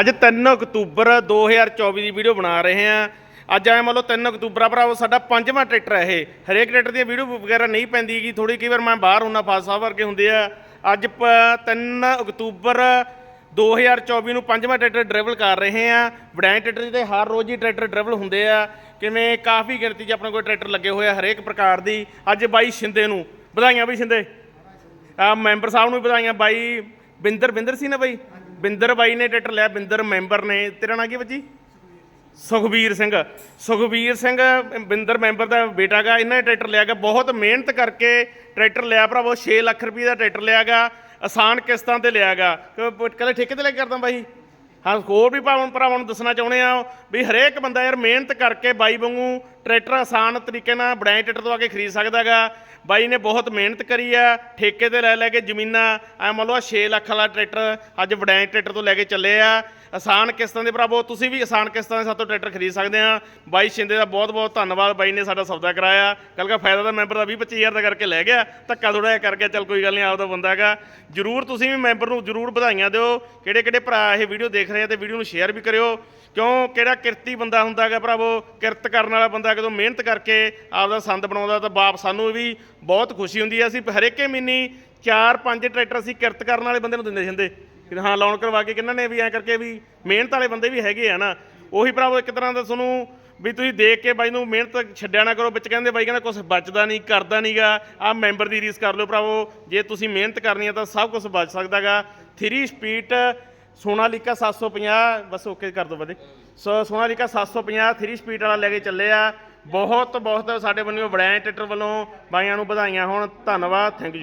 ਅੱਜ 3 ਅਕਤੂਬਰ 2024 ਦੀ ਵੀਡੀਓ ਬਣਾ ਰਹੇ ਹਾਂ। ਅੱਜ ਐ ਮੰਨ ਲਓ 3 ਅਕਤੂਬਰ ਆ ਭਰਾਵੋ, ਸਾਡਾ ਪੰਜਵਾਂ ਟਰੈਕਟਰ ਹੈ ਇਹ। ਹਰੇਕ ਟਰੈਕਟਰ ਦੀ ਵੀਡੀਓ ਵਗੈਰਾ ਨਹੀਂ ਪੈਂਦੀ ਕਿ ਥੋੜੀ ਕਈ ਵਾਰ ਮੈਂ ਬਾਹਰ ਹੁੰਦਾ ਫਾਸ ਸਾਹਿਬ ਵਰਗੇ ਹੁੰਦੇ ਆ। ਅੱਜ 3 ਅਕਤੂਬਰ 2024 ਨੂੰ ਪੰਜਵਾਂ ਟਰੈਕਟਰ ਡਰਾਈਵਲ ਕਰ ਰਹੇ ਆ ਵਡੈਂ ਟਰੈਕਟਰ ਤੇ ਹਰ ਰੋਜ਼ ਹੀ ਟਰੈਕਟਰ ਡਰਾਈਵਲ ਹੁੰਦੇ ਆ। ਕਿਵੇਂ ਕਾਫੀ ਗਿਣਤੀ 'ਚ ਆਪਣੇ ਕੋਲ ਟਰੈਕਟਰ ਲੱਗੇ ਹੋਏ ਆ ਹਰੇਕ ਪ੍ਰਕਾਰ ਦੀ। ਅੱਜ ਬਾਈ ਸ਼ਿੰਦੇ ਨੂੰ। ਵਧਾਈਆਂ ਬਈ ਸ਼ਿੰਦੇ। ਆ ਮੈਂਬਰ ਸਾਹਿਬ ਨੂੰ ਵੀ ਵਧਾਈਆਂ। ਬਾਈ ਬਿੰਦਰ ਬਿੰਦਰ ਸੀ ਨਾ ਬਾਈ? ਬਿੰਦਰ ਬਾਈ ਨੇ ਟਰੈਕਟਰ ਲਿਆ, ਬਿੰਦਰ ਮੈਂਬਰ ਨੇ। ਤੇਰਾ ਨਾਂ ਕੀ ਬੱਜੀ? ਸੁਖਬੀਰ ਸਿੰਘ। ਸੁਖਬੀਰ ਸਿੰਘ, ਬਿੰਦਰ ਮੈਂਬਰ ਦਾ ਬੇਟਾ ਗਾ, ਇਹਨਾਂ ਨੇ ਟਰੈਕਟਰ ਲਿਆ ਗਾ। ਬਹੁਤ ਮਿਹਨਤ ਕਰਕੇ ਟਰੈਕਟਰ ਲਿਆ ਭਰਾਵੋ 6 ਲੱਖ ਰੁਪਏ ਦਾ ਟਰੈਕਟਰ ਲਿਆ ਗਾ। ਆਸਾਨ ਕਿਸ਼ਤਾਂ ਤੇ ਲਿਆ ਗਾ। ਕਦੇ ਠੇਕੇ ਤੇ ਲੈ ਕੇ ਕਰਦਾ ਬਾਈ? ਹਾਂ, ਹੋਰ ਵੀ ਭਾਵਨ ਭਰਾਵਾਂ ਨੂੰ ਦੱਸਣਾ ਚਾਹੁੰਦੇ ਆ ਵੀ ਹਰੇਕ ਬੰਦਾ ਯਾਰ ਮਿਹਨਤ ਕਰਕੇ ਬਾਈ ਵਾਂਗੂ ਟਰੈਕਟਰ ਆਸਾਨ ਤਰੀਕੇ ਨਾਲ ਬੜਾਈ ਟਰੈਕਟਰ ਤੋਂ ਆ ਕੇ ਖਰੀਦ ਸਕਦਾਗਾ। ਬਾਈ ਨੇ ਬਹੁਤ ਮਿਹਨਤ ਕਰੀ ਆ, ਠੇਕੇ ਤੇ ਲੈ ਲੈ ਕੇ ਜ਼ਮੀਨਾਂ। ਐ ਮੰਨ ਲਓ 6 ਲੱਖ ਵਾਲਾ ਟਰੈਕਟਰ ਅੱਜ ਵਡੈਂ ਟਰੈਕਟਰ ਤੋਂ ਲੈ ਕੇ ਚੱਲੇ ਆ। ਆਸਾਨ ਕਿਸ਼ਤਾਂ ਦੇ ਭਰਾਵੋ, ਤੁਸੀਂ ਵੀ ਆਸਾਨ ਕਿਸ਼ਤਾਂ ਦੇ ਸਾਤੋਂ ਟਰੈਕਟਰ ਖਰੀਦ ਸਕਦੇ ਆ। ਬਾਈ ਸ਼ਿੰਦੇ ਦਾ ਬਹੁਤ ਬਹੁਤ ਧੰਨਵਾਦ, ਬਾਈ ਨੇ ਸਾਡਾ ਸੌਦਾ ਕਰਾਇਆ। ਕੱਲ ਕਾ ਫਾਇਦਾ ਤਾਂ ਮੈਂਬਰ ਦਾ 20 25000 ਦਾ ਕਰਕੇ ਲੈ ਗਿਆ। ਧੱਕਾ ਥੋੜਾ ਜਿਹਾ ਕਰ ਗਿਆ ਚੱਲ ਕੋਈ ਗੱਲ ਨਹੀਂ, ਆਪਦਾ ਬੰਦਾ ਹੈਗਾ। ਜਰੂਰ ਤੁਸੀਂ ਵੀ ਮੈਂਬਰ ਨੂੰ ਜਰੂਰ ਵਧਾਈਆਂ ਦਿਓ। ਕਿਹੜੇ ਕਿਹੜੇ ਭਰਾ ਇਹ ਵੀਡੀਓ ਦੇਖ ਰਹੇ ਆ ਤੇ ਵੀਡੀਓ ਨੂੰ ਸ਼ੇਅਰ ਵੀ ਕਰਿਓ। ਕਿਉਂ, ਕਿਹੜਾ ਕਿਰਤੀ ਬੰਦਾ ਹੁੰਦਾ ਹੈਗਾ ਭਰਾਵੋ? ਕਿਰਤ ਕਰਨ ਵਾਲਾ ਬੰਦਾ ਜਦੋਂ ਮਿਹਨਤ ਕਰਕੇ ਆਪਦਾ ਸੰਦ ਬਣਾਉਂਦਾ ਤਾਂ ਬਾਪ ਸਾਨੂੰ ਵੀ ਬਹੁਤ ਖੁਸ਼ੀ ਹੁੰਦੀ ਹੈ। ਅਸੀਂ ਹਰੇਕੇ ਮਹੀਨੇ ਚਾਰ ਪੰਜ ਟਰੈਕਟਰ ਅਸੀਂ ਕਿਰਤ ਕਰਨ ਵਾਲੇ ਬੰਦੇ ਨੂੰ ਦਿੰਦੇ ਜਾਂਦੇ ਕਿ ਹਾਂ ਲੋਨ ਕਰਵਾ ਕੇ ਕਿੰਨਾਂ ਨੇ ਵੀ ਐਂ ਕਰਕੇ ਵੀ ਮਿਹਨਤ ਵਾਲੇ ਬੰਦੇ ਵੀ ਹੈਗੇ ਆ ਨਾ। ਉਹੀ ਭਰਾਵੋ, ਇੱਕ ਤਰ੍ਹਾਂ ਦਾ ਤੁਹਾਨੂੰ ਵੀ ਤੁਸੀਂ ਦੇਖ ਕੇ ਬਾਈ ਨੂੰ ਮਿਹਨਤ ਛੱਡਿਆ ਨਾ ਕਰੋ। ਵਿੱਚ ਕਹਿੰਦੇ ਬਾਈ ਕਹਿੰਦਾ ਕੁਝ ਬਚਦਾ ਨਹੀਂ, ਕਰਦਾ ਨਹੀਂਗਾ ਆ ਮੈਂਬਰ ਦੀ ਰੀਸ ਕਰ ਲਓ ਭਰਾਵੋ। ਜੇ ਤੁਸੀਂ ਮਿਹਨਤ ਕਰਨੀ ਹੈ ਤਾਂ ਸਭ ਕੁਝ ਬਚ ਸਕਦਾਗਾ 3 ਸਪੀਡ ਸੋਨਾਲੀਕਾ 750 ਬਸ ਓਕੇ ਕਰ ਦੋ ਬਦੇ ਸੋ ਸੋਨਾਲੀਕਾ 750 3 ਸਪੀਡ ਵਾਲਾ ਲੈ ਕੇ ਚੱਲੇ ਆ। ਬਹੁਤ ਬਹੁਤ ਸਾਡੇ ਵੱਲੋਂ ਵੜੈਂ ਟਰੈਕਟਰ ਵੱਲੋਂ ਬਾਈਆਂ ਨੂੰ ਵਧਾਈਆਂ ਹੋਣ। ਧੰਨਵਾਦ, ਥੈਂਕ ਯੂ।